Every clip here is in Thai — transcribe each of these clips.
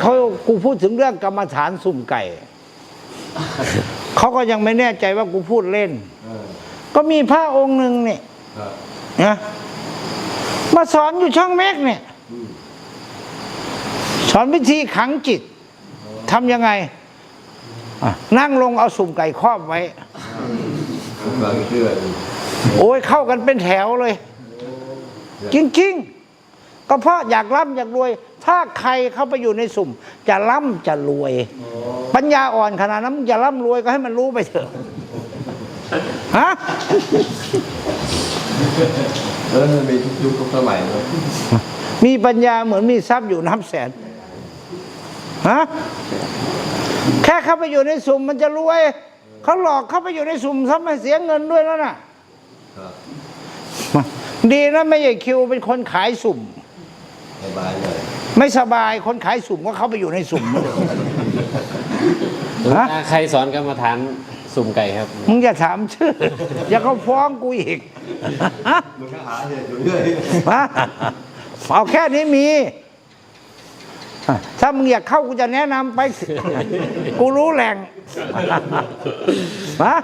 เขากูพูดถึงเรื่องกรรมฐานสุ่มไก่ เขาก็ยังไม่แน่ใจว่ากูพูดเล่น ก็มีพระองค์หนึ่งเนี่ยนะมาสอนอยู่ช่องเมกเนี่ย สอนวิธีขังจิตทำยังไง นั่งลงเอาสุ่มไก่ครอบไว้ โอ้ยเข้ากันเป็นแถวเลย จริง ๆ ก็เพราะอยากร่ำอยากรวย ถ้าใครเข้าไปอยู่ในสุ่ม จะร่ำจะรวย ปัญญาอ่อนขนาดนั้นมึงจะร่ำรวยก็ให้มันรู้ไปเถอะฮะเออมีทุกยุคทุกสมัยเลยมีปัญญาเหมือนมีทรัพย์อยู่นับแสนฮะแค่เข้าไปอยู่ในสุ่มมันจะรวยเขาหลอกเข้าไปอยู่ในสุ่มทำให้เสียเงินด้วยแล้วน่ะครับดีนะไม่ใช่คิวเป็นคนขายสุ่ม สบายเลยไม่สบายคนขายสุ่มก็เข้าไปอยู่ในสุ่มฮะใครสอนกรรมฐานสุ่มไก่ครับ มึงอย่าถามชื่อ อย่าเขาฟ้องกูอีกฮะมันก็หาเหตุอยู่เรื่อยฮะเอาแค่นี้มีถ้ามึงอยากเข้ากูจะแนะนำไป กูรู้แหล่งฮะ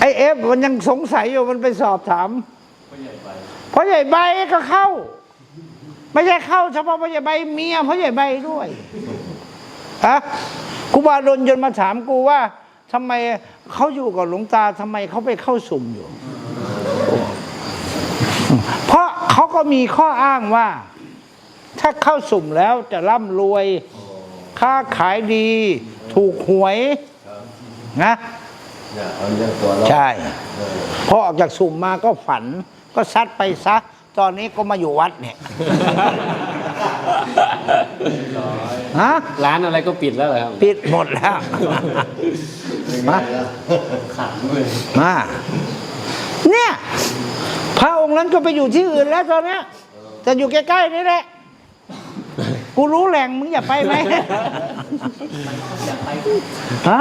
ไอเอฟมันยังสงสัยอยู่มันไปสอบถาม เพราะใหญ่ใบก็เข้า ไม่ใช่เข้าเฉพาะพ่อใหญ่ใบเมียพ่อใหญ่ใบด้วยฮะกูบาดนจนมาถามกูว่าทำไมเขาอยู่กับหลวงตาทำไมเขาไปเข้าสุ่มอยู่ เพราะเขาก็มีข้ออ้างว่า ถ้าเข้าสุ่มแล้วจะร่ำรวย ค้าขายดี ถูกหวยนะเนี่ยเอาเรื่องตัวเราใช่เออพอออกจากสุ่มมาก็ฝัน ก็ซัดไปซะ ตอนนี้ก็มาอยู่วัดเนี่ย ฮะ ร้านอะไรก็ปิดแล้วเหรอครับ ปิดหมดแล้วเป็นไงล่ะขังเลยมา เนี่ย พระองค์นั้นก็ไปอยู่ที่อื่นแล้วตอนเนี้ยจะอยู่ใกล้ๆนี่แหละ กูรู้แหล่งมึงอย่าไปไหมฮะ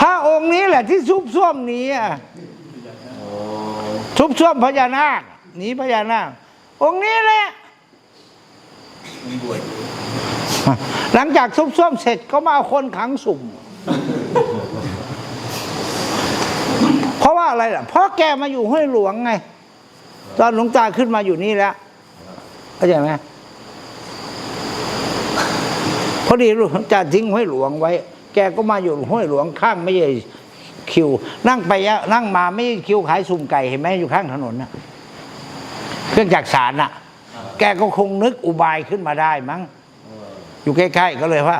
พระองค์นี้แหละที่ซุบซ่วมหนีอะโอ้ ซุบซ่วมพญานาคหนีพญานาคองค์นี้แหละหลังจากซุบซ่วมเสร็จก็มาเอาคนขังสุ่ม เพราะว่าอะไรล่ะเพราะแกมาอยู่ห้วยหลวงไง ตอนหลวงตาขึ้นมาอยู่นี่แล้วเข้าใจไหมพอดีหลวงตาทิ้งห้วยหลวงไว้ แกก็มาอยู่ห้วยหลวงข้างไม่ใช่ คิว นั่งไปนั่งมาไม่คิวขายสุ่มไก่เห็นไหมอยู่ข้างถนนน่ะเครื่องจักรสารน่ะ แกก็คงนึกอุบายขึ้นมาได้มั้งอยู่ใกล้ๆก็เลยว่า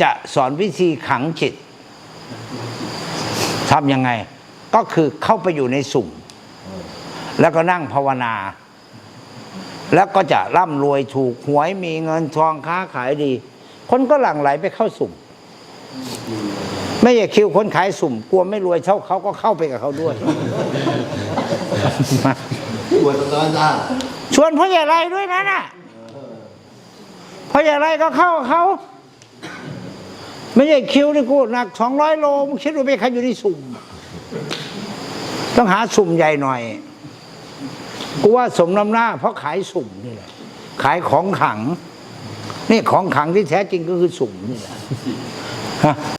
จะสอนวิธีขังจิตทำยังไง ก็คือเข้าไปอยู่ในสุ่ม แล้วก็นั่งภาวนา แล้วก็จะร่ำรวยถูกหวยมีเงินทองค้าขายดี คนก็หลั่งไหลไปเข้าสุ่ม ไม่ใช่คิวคนขายสุ่ม กลัวไม่รวยเท่าเขาก็เข้าไปกับเขาด้วยปวดตรงนั้นอะชวนพ่อใหญ่ไรด้วยนะน่ะพ่อใหญ่ไรก็เข้ากับเขา ไม่ใช่คิวนี่กูหนักสองร้อยโลมึงคิดว่าเป็นใครอยู่ในสุ่ม ต้องหาสุ่มใหญ่หน่อยกูว่าสมน้ำหน้า เพราะขายสุ่มนี่แหละ ขายของขัง นี่ของขังที่แท้จริงก็คือสุ่มนี่แหละฮะ